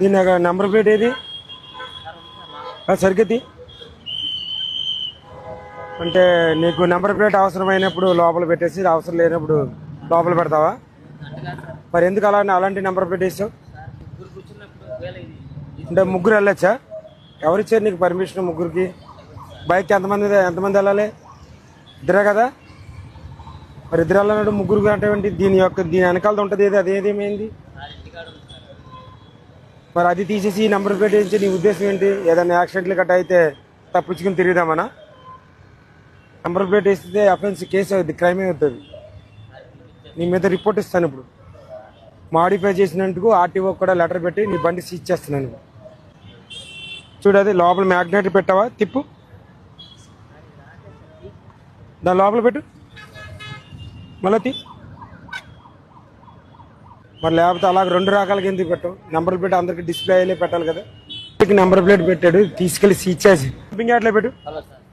దీని number plate ఏది? ఆ, సరిగ్గా అంటే నీకు నెంబర్ ప్లేట్ అవసరమైనప్పుడు లోపల పెట్టేసి అవసరం లేనప్పుడు లోపల పెడతావా? మరి ఎందుకు అలా అలాంటి నెంబర్ ప్లేట్ వేసావు? అంటే ముగ్గురు వెళ్ళొచ్చా? ఎవరిచ్చారు నీకు పర్మిషన్ ముగ్గురికి? బైక్ ఎంతమంది ఎంతమంది వెళ్ళాలి? ఇద్దరే కదా? మరి ఇద్దరు వెళ్ళినప్పుడు ముగ్గురు అంటే ఏంటి? దీని యొక్క దీని వెనకాల ఉంటుంది ఏది? అది మరి అది తీసేసి ఈ నెంబర్ ప్లేట్ వేసి నీ ఉద్దేశం ఏంటి? ఏదైనా యాక్సిడెంట్లు గట్ట అయితే తప్పించుకుని తిరుగుదామనా? నెంబర్ ప్లేట్ వేస్తే అఫెన్స్ కేసు అవుతుంది క్రైమే అవుతుంది. నీ మీద రిపోర్ట్ ఇస్తాను ఇప్పుడు. మాడిఫై చేసినందుకు ఆర్టీఓ కూడా లెటర్ పెట్టి నీ బండి సీజ్ చేస్తున్నాను. చూడు అది లోపల మ్యాగ్నెట్ పెట్టావా? తిప్పు. దాని లోపల పెట్టు. మళ్ళీ తీ మరి లేకపోతే అలాగ రెండు రకాలకి ఎందుకు పెట్టాం? నెంబర్ ప్లేట్ అందరికి డిస్ప్లే అయ్యే పెట్టాలి కదా. నెంబర్ ప్లేట్ పెట్టాడు తీసుకెళ్ళి సీచ్ చేసి. షాపింగ్ పెట్టు. సార్.